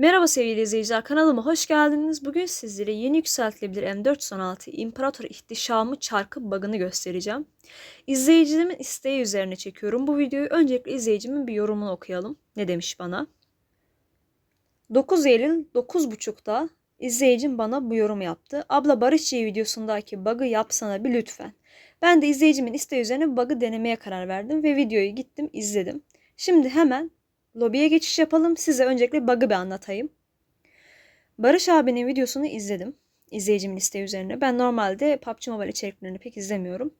Merhaba sevgili izleyiciler kanalıma hoş geldiniz. Bugün sizlere yeni yükseltilebilir M416 İmparator İhtişamı çarkı bug'ını göstereceğim. İzleyicimin isteği üzerine çekiyorum bu videoyu. Öncelikle izleyicimin bir yorumunu okuyalım. Ne demiş bana? 9 Eylül 9.30'da izleyicim bana bu yorum yaptı. Abla Barışçı videosundaki bug'ı yapsana bir lütfen. Ben de izleyicimin isteği üzerine bug'ı denemeye karar verdim ve videoyu gittim izledim. Şimdi hemen lobiye geçiş yapalım. Size öncelikle bug'ı bir anlatayım. Barış abinin videosunu izledim. İzleyicimin isteği üzerine. Ben normalde PUBG Mobile içeriklerini pek izlemiyorum.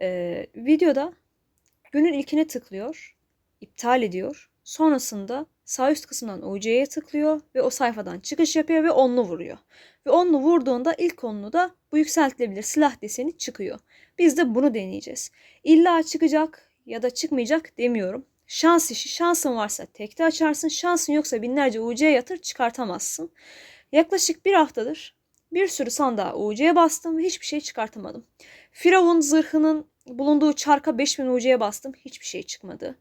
Ee, videoda günün ilkine tıklıyor. iptal ediyor. Sonrasında sağ üst kısımdan UC'ye tıklıyor ve o sayfadan çıkış yapıyor ve onlu vuruyor. Ve onlu vurduğunda ilk onlu da bu yükseltilebilir silah deseni çıkıyor. Biz de bunu deneyeceğiz. İlla çıkacak ya da çıkmayacak demiyorum. Şans işi. Şansın varsa tekte açarsın. Şansın yoksa binlerce UC'ye yatır çıkartamazsın. Yaklaşık bir haftadır bir sürü sandığa UC'ye bastım ve hiçbir şey çıkartamadım. Firavun zırhının bulunduğu çarka 5000 UC'ye bastım. Hiçbir şey çıkmadı.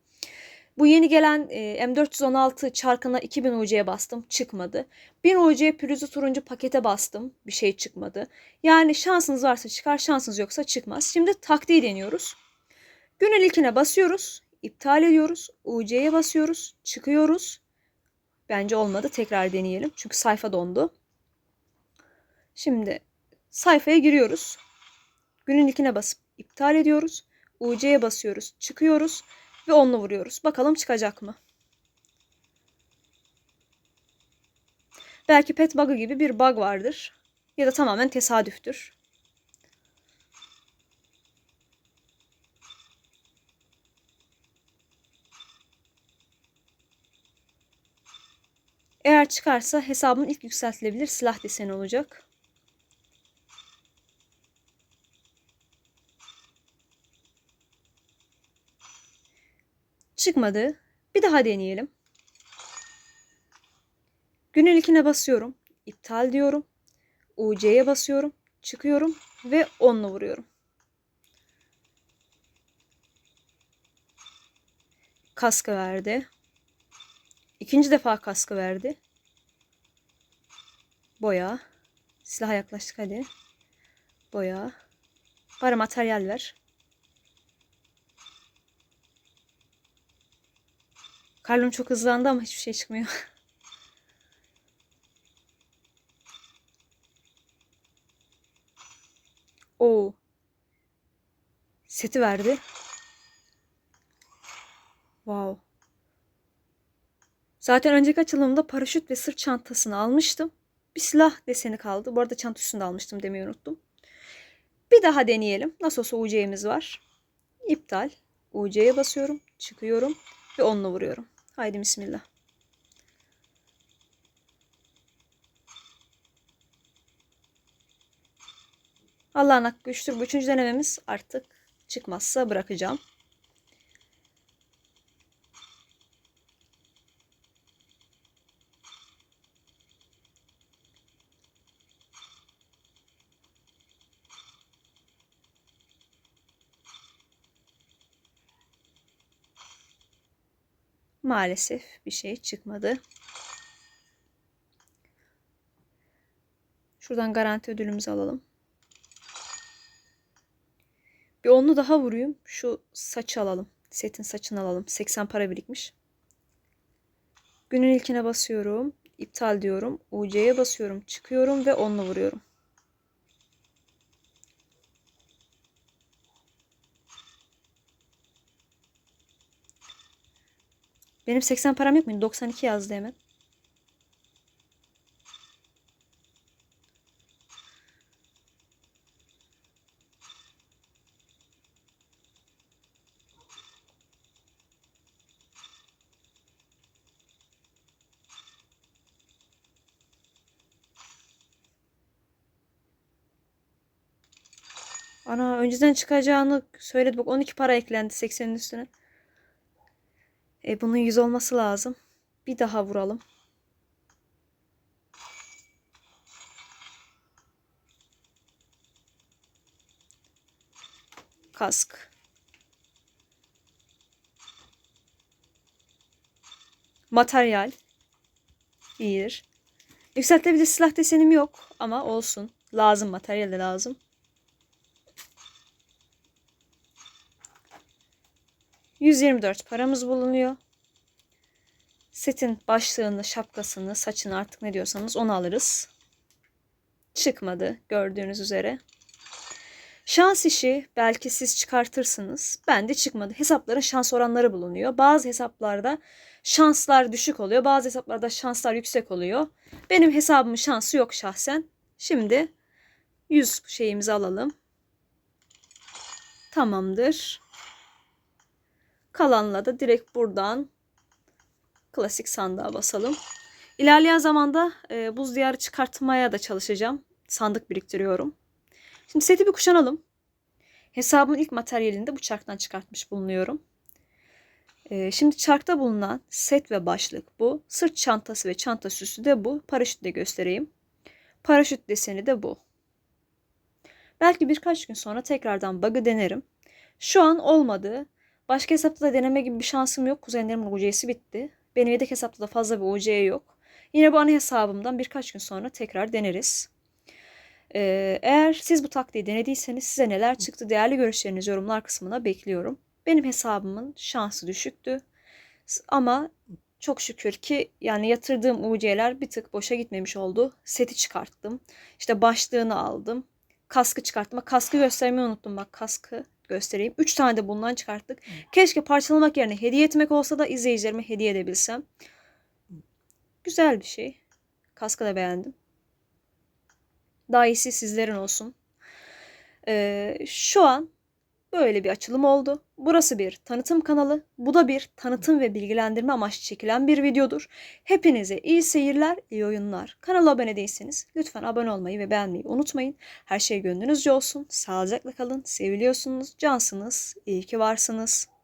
Bu yeni gelen e, M416 çarkına 2000 UC'ye bastım. Çıkmadı. 1000 UC'ye pürüzlü turuncu pakete bastım. Bir şey çıkmadı. Yani şansınız varsa çıkar, şansınız yoksa çıkmaz. Şimdi taktiği deniyoruz. Günün ilkine basıyoruz. İptal ediyoruz. UC'ye basıyoruz. Çıkıyoruz. Bence olmadı. Tekrar deneyelim. Çünkü sayfa dondu. Şimdi sayfaya giriyoruz. Günün ilkine basıp iptal ediyoruz. UC'ye basıyoruz. Çıkıyoruz. Ve onunla vuruyoruz. Bakalım çıkacak mı? Belki pet bug'ı gibi bir bug vardır. Ya da tamamen tesadüftür. Eğer çıkarsa hesabın ilk yükseltilebilir silah deseni olacak. Çıkmadı. Bir daha deneyelim. Günün ilkine basıyorum. İptal diyorum. UC'ye basıyorum. Çıkıyorum ve onunla vuruyorum. Kaskı verdi. İkinci defa kaskı verdi. Boya. Silaha yaklaştık hadi. Boya. Bari materyal ver. Kalbim çok hızlandı ama hiçbir şey çıkmıyor. Oo. Seti verdi. Wow. Zaten önceki açılımda paraşüt ve sırt çantasını almıştım. Bir silah deseni kaldı. Bu arada çanta üstünde almıştım demeyi unuttum. Bir daha deneyelim. Nasıl olsa UC'miz var. İptal. UC'ye basıyorum. Çıkıyorum. Ve onunla vuruyorum. Haydi bismillah. Allah'ın hakkı güçtür. Bu üçüncü denememiz artık çıkmazsa bırakacağım. Maalesef bir şey çıkmadı. Şuradan garanti ödülümüzü alalım. Bir onlu daha vurayım. Şu saçı alalım. Setin saçını alalım. 80 para birikmiş. Günün ilkine basıyorum. İptal diyorum. UC'ye basıyorum. Çıkıyorum ve onlu vuruyorum. Benim 80 param yok muydu? 92 yazdı hemen. Ana önceden çıkacağını söyledi. Bak 12 para eklendi 80'in üstüne. E, bunun 100 olması lazım. Bir daha vuralım. Kask. Materyal. İyidir. Yükseltilebilir silah desenim yok ama olsun. Lazım materyal de lazım. ...124 paramız bulunuyor. Setin başlığını, şapkasını, saçını artık ne diyorsanız onu alırız. Çıkmadı gördüğünüz üzere. Şans işi belki siz çıkartırsınız. Ben de çıkmadı. Hesapların şans oranları bulunuyor. Bazı hesaplarda şanslar düşük oluyor. Bazı hesaplarda şanslar yüksek oluyor. Benim hesabımın şansı yok şahsen. Şimdi 100 şeyimizi alalım. Tamamdır. Kalanla da direkt buradan klasik sandığa basalım. İlerleyen zamanda e, buz diyarı çıkartmaya da çalışacağım. Sandık biriktiriyorum. Şimdi seti bir kuşanalım. Hesabımın ilk materyalini de bu çarktan çıkartmış bulunuyorum. Ee, şimdi çarkta bulunan set ve başlık bu. Sırt çantası ve çanta süsü de bu. Paraşüt de göstereyim. Paraşüt deseni de bu. Belki birkaç gün sonra tekrardan bug'ı denerim. Şu an olmadı. Başka hesapta da deneme gibi bir şansım yok. Kuzenlerimin UC'si bitti. Benim yedek hesapta da fazla bir UC yok. Yine bu ana hesabımdan birkaç gün sonra tekrar deneriz. Ee, eğer siz bu taktiği denediyseniz size neler çıktı değerli görüşlerinizi yorumlar kısmına bekliyorum. Benim hesabımın şansı düşüktü. Ama çok şükür ki yani yatırdığım UC'ler bir tık boşa gitmemiş oldu. Seti çıkarttım. İşte başlığını aldım. Kaskı çıkarttım. Bak, Kaskı göstermeyi unuttum. Bak kaskı göstereyim. 3 tane de bundan çıkarttık. Keşke parçalamak yerine hediye etmek olsa da izleyicilerime hediye edebilsem. Güzel bir şey. Kaskı da beğendim. Daha iyisi sizlerin olsun. Ee, şu an böyle bir açılım oldu. Burası bir tanıtım kanalı. Bu da bir tanıtım ve bilgilendirme amaçlı çekilen bir videodur. Hepinize iyi seyirler, iyi oyunlar. Kanala abone değilseniz lütfen abone olmayı ve beğenmeyi unutmayın. Her şey gönlünüzce olsun. Sağlıcakla kalın. Seviliyorsunuz. Cansınız. İyi ki varsınız.